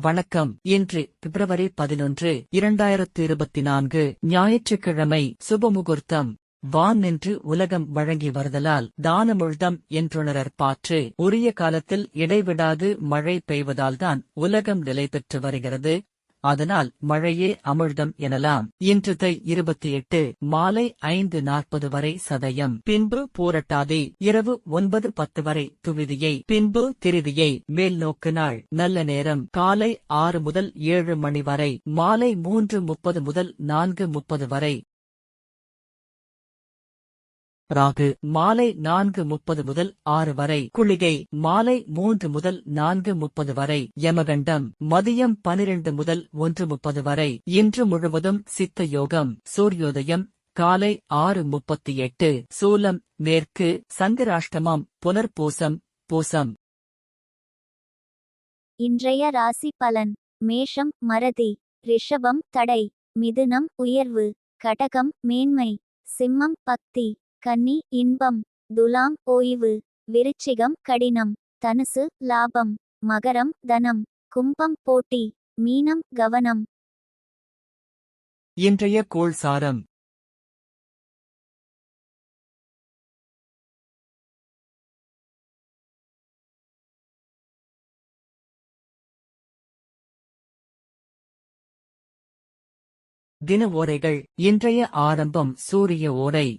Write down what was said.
வணக்கம். இன்று பிப்ரவரி பதினொன்று இரண்டாயிரத்து இருபத்தி நான்கு ஞாயிற்றுக்கிழமை சுபமுகூர்த்தம். வான் நின்று உலகம் வழங்கி வருதலால் தானமுழ்தம் என்றுணரர் பாற்று. உரிய காலத்தில் இடைவிடாது மழை பெய்வதால்தான் உலகம் நிலை பெற்று வருகிறது. அதனால் மழையே அமிழ்தம் எனலாம். இன்று தை இருபத்தி எட்டு மாலை ஐந்து நாற்பது வரை சதயம். பின்பு பூரட்டாதி. இரவு ஒன்பது பத்து வரை துவிதியை. பின்பு திருதியை. மேல் நோக்கு நாள். நல்ல நேரம். காலை ஆறு முதல் ஏழு மணி வரை. மாலை மூன்று முப்பது முதல் நான்கு முப்பது வரை. ராகு மாலை நான்கு முப்பது முதல் ஆறு வரை. குளிகை மாலை மூன்று முதல் நான்கு முப்பது வரை. யமகண்டம் மதியம் பனிரெண்டு முதல் ஒன்று முப்பது வரை. இன்று முழுவதும் சித்த யோகம். சூரியோதயம் காலை ஆறு முப்பத்தி எட்டு. சூலம் மேற்கு சங்கராஷ்டமம் புனர்பூசம் பூசம். இன்றைய ராசி பலன் மேஷம் மறதி ரிஷபம் தடை மிதுனம் உயர்வு கடகம் மேன்மை சிம்மம் பக்தி கன்னி இன்பம் துலாம் ஓய்வு விருச்சிகம் கடினம் தனுசு லாபம் மகரம் தனம் கும்பம் போட்டி மீனம் கவனம். இன்றைய கோள் சாரம். தின ஓரைகள். இன்றைய ஆரம்பம் சூரிய ஓரை.